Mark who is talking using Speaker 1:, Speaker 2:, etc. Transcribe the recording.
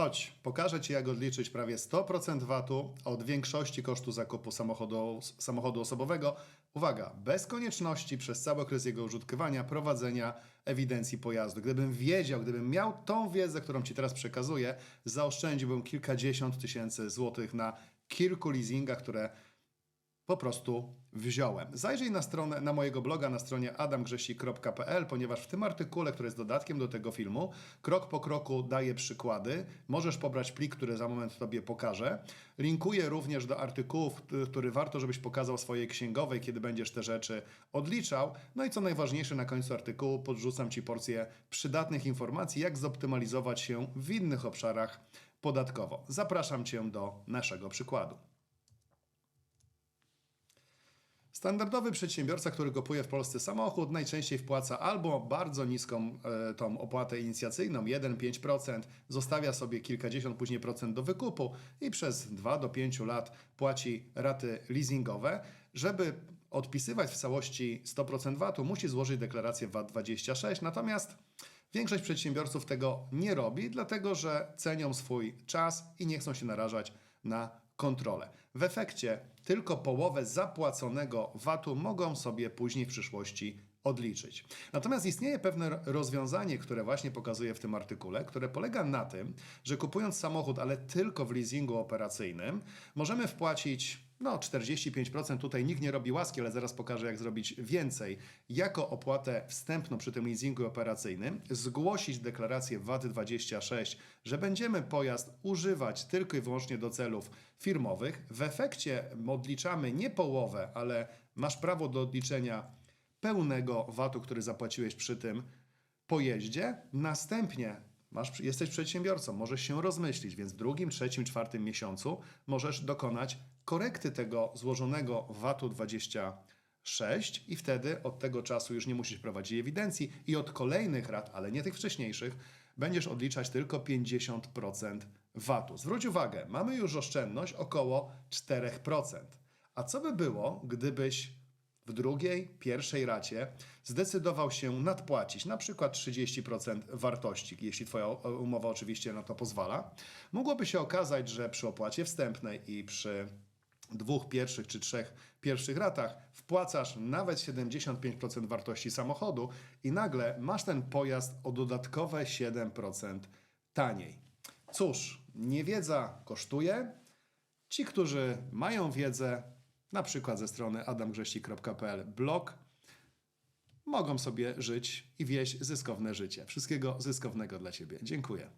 Speaker 1: Chodź, pokażę Ci, jak odliczyć prawie 100% VAT-u od większości kosztu zakupu samochodu, samochodu osobowego. Uwaga, bez konieczności przez cały okres jego użytkowania prowadzenia ewidencji pojazdu. Gdybym wiedział, gdybym miał tą wiedzę, którą Ci teraz przekazuję, zaoszczędziłbym kilkadziesiąt tysięcy złotych na kilku leasingach, które po prostu wziąłem. Zajrzyj na stronę, na mojego bloga na stronie adamgrzesik.pl, ponieważ w tym artykule, który jest dodatkiem do tego filmu, krok po kroku daję przykłady. Możesz pobrać plik, który za moment Tobie pokażę. Linkuję również do artykułów, który warto, żebyś pokazał swojej księgowej, kiedy będziesz te rzeczy odliczał. No i co najważniejsze, na końcu artykułu podrzucam Ci porcję przydatnych informacji, jak zoptymalizować się w innych obszarach podatkowo. Zapraszam Cię do naszego przykładu. Standardowy przedsiębiorca, który kupuje w Polsce samochód, najczęściej wpłaca albo bardzo niską e, tą opłatę inicjacyjną, 1-5%, zostawia sobie kilkadziesiąt później procent do wykupu i przez 2 do 5 lat płaci raty leasingowe. Żeby odpisywać w całości 100% VAT-u, musi złożyć deklarację VAT 26, natomiast większość przedsiębiorców tego nie robi, dlatego że cenią swój czas i nie chcą się narażać na kontrolę. W efekcie tylko połowę zapłaconego VAT-u mogą sobie później w przyszłości odliczyć. Natomiast istnieje pewne rozwiązanie, które właśnie pokazuję w tym artykule, które polega na tym, że kupując samochód, ale tylko w leasingu operacyjnym, możemy wpłacić no 45%, tutaj nikt nie robi łaski, ale zaraz pokażę jak zrobić więcej, jako opłatę wstępną przy tym leasingu operacyjnym, zgłosić deklarację VAT-26, że będziemy pojazd używać tylko i wyłącznie do celów firmowych. W efekcie odliczamy nie połowę, ale masz prawo do odliczenia pełnego VAT-u, który zapłaciłeś przy tym pojeździe. Następnie masz, jesteś przedsiębiorcą, możesz się rozmyślić, więc w drugim, trzecim, czwartym miesiącu możesz dokonać korekty tego złożonego VAT-u 26 i wtedy od tego czasu już nie musisz prowadzić ewidencji i od kolejnych rat, ale nie tych wcześniejszych, będziesz odliczać tylko 50% VAT-u. Zwróć uwagę, mamy już oszczędność około 4%. A co by było, gdybyś w drugiej, pierwszej racie zdecydował się nadpłacić na przykład 30% wartości, jeśli Twoja umowa oczywiście na to pozwala, mogłoby się okazać, że przy opłacie wstępnej i przy dwóch pierwszych czy trzech pierwszych ratach wpłacasz nawet 75% wartości samochodu i nagle masz ten pojazd o dodatkowe 7% taniej. Cóż, niewiedza kosztuje. Ci, którzy mają wiedzę, na przykład ze strony adamgrześci.pl blog, mogą sobie żyć i wieść zyskowne życie. Wszystkiego zyskownego dla Ciebie. Dziękuję.